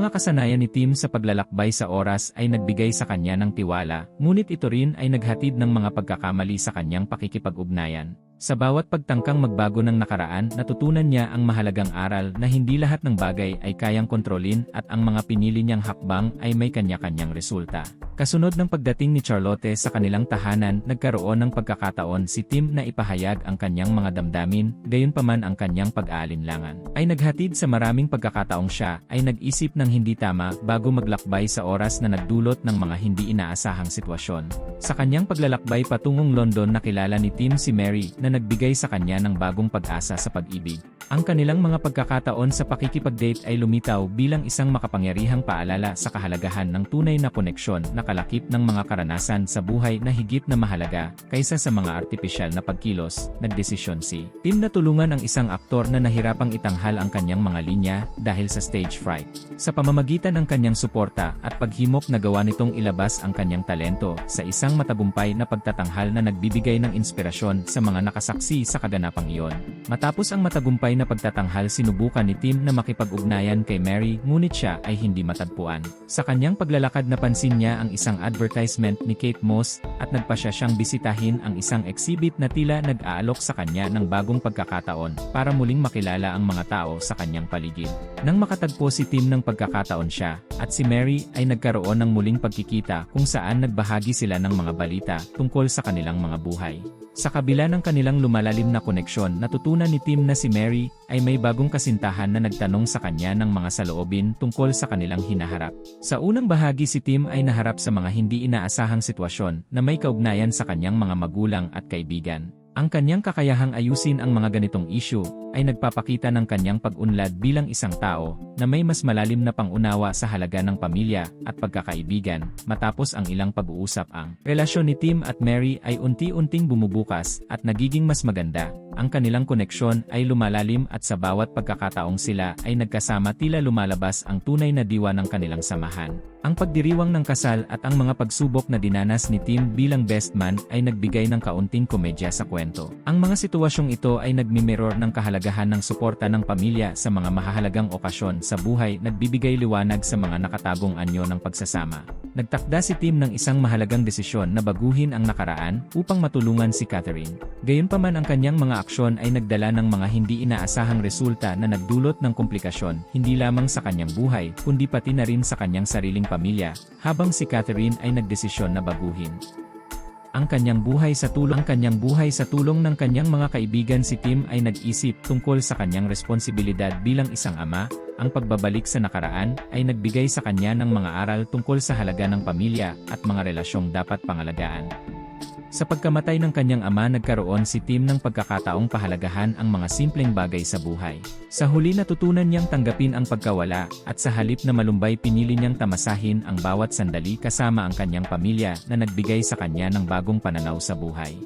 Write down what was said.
mga kasanayan ni Tim sa paglalakbay sa oras ay nagbigay sa kanya ng tiwala, ngunit ito rin ay naghatid ng mga pagkakamali sa kanyang pakikipag-ugnayan. Sa bawat pagtangkang magbago ng nakaraan, natutunan niya ang mahalagang aral na hindi lahat ng bagay ay kayang kontrolin at ang mga pinili niyang hakbang ay may kanya-kanyang resulta. Kasunod ng pagdating ni Charlotte sa kanilang tahanan, nagkaroon ng pagkakataon si Tim na ipahayag ang kanyang mga damdamin, gayunpaman ang kanyang pag-aalinlangan. Ay naghatid sa maraming pagkakataong siya ay nag-isip ng hindi tama bago maglakbay sa oras na nagdulot ng mga hindi inaasahang sitwasyon. Sa kanyang paglalakbay patungong London nakilala ni Tim si Mary na nagbigay sa kanya ng bagong pag-asa sa pag-ibig. Ang kanilang mga pagkakataon sa pakikipag-date ay lumitaw bilang isang makapangyarihang paalala sa kahalagahan ng tunay na koneksyon na kalakip ng mga karanasan sa buhay na higit na mahalaga kaysa sa mga artipisyal na pagkilos, nagdesisyon si Tim na tulungan ang isang aktor na nahirapang itanghal ang kanyang mga linya dahil sa stage fright. Sa pamamagitan ng kanyang suporta at paghimok nagawa nitong ilabas ang kanyang talento sa isang matagumpay na pagtatanghal na nagbibigay ng inspirasyon sa mga nakasaksi sa kaganapang iyon. Matapos ang matagumpay na pagtatanghal sinubukan ni Tim na makipag-ugnayan kay Mary ngunit siya ay hindi matagpuan. Sa kanyang paglalakad napansin niya ang isang advertisement ni Kate Moss at nagpasya siyang bisitahin ang isang exhibit na tila nag-aalok sa kanya ng bagong pagkakataon para muling makilala ang mga tao sa kanyang paligid. Nang makatagpo si Tim ng pagkakataon siya, at si Mary ay nagkaroon ng muling pagkikita kung saan nagbahagi sila ng mga balita tungkol sa kanilang mga buhay. Sa kabila ng kanilang lumalalim na koneksyon, natutunan ni Tim na si Mary ay may bagong kasintahan na nagtanong sa kanya ng mga saloobin tungkol sa kanilang hinaharap. Sa unang bahagi si Tim ay naharap sa mga hindi inaasahang sitwasyon na may kaugnayan sa kanyang mga magulang at kaibigan. Ang kanyang kakayahang ayusin ang mga ganitong issue ay nagpapakita ng kanyang pag-unlad bilang isang tao na may mas malalim na pangunawa sa halaga ng pamilya at pagkakaibigan matapos ang ilang pag-uusap ang relasyon ni Tim at Mary ay unti-unting bumubukas at nagiging mas maganda. Ang kanilang koneksyon ay lumalalim at sa bawat pagkakataong sila ay nagkasama tila lumalabas ang tunay na diwa ng kanilang samahan. Ang pagdiriwang ng kasal at ang mga pagsubok na dinanas ni Tim bilang best man ay nagbigay ng kaunting komedya sa kwento. Ang mga sitwasyong ito ay nagmimirror ng kahalagahan ng suporta ng pamilya sa mga mahahalagang okasyon sa buhay nagbibigay liwanag sa mga nakatagong anyo ng pagsasama. Nagtakda si Tim ng isang mahalagang desisyon na baguhin ang nakaraan upang matulungan si Catherine. Gayunpaman ang kanyang mga aksyon ay nagdala ng mga hindi inaasahang resulta na nagdulot ng komplikasyon hindi lamang sa kanyang buhay kundi pati na rin sa kanyang sariling pamilya, habang si Catherine ay nagdesisyon na baguhin. Ang kanyang buhay sa tulong ang kanyang buhay sa tulong ng kanyang mga kaibigan si Tim ay nag-isip tungkol sa kanyang responsibilidad bilang isang ama, ang pagbabalik sa nakaraan ay nagbigay sa kanya ng mga aral tungkol sa halaga ng pamilya at mga relasyong dapat pangalagaan. Sa pagkamatay ng kanyang ama nagkaroon si Tim ng pagkakataong pahalagahan ang mga simpleng bagay sa buhay. Sa huli natutunan niyang tanggapin ang pagkawala at sa halip na malumbay pinili niyang tamasahin ang bawat sandali kasama ang kanyang pamilya na nagbigay sa kanya ng bagong pananaw sa buhay.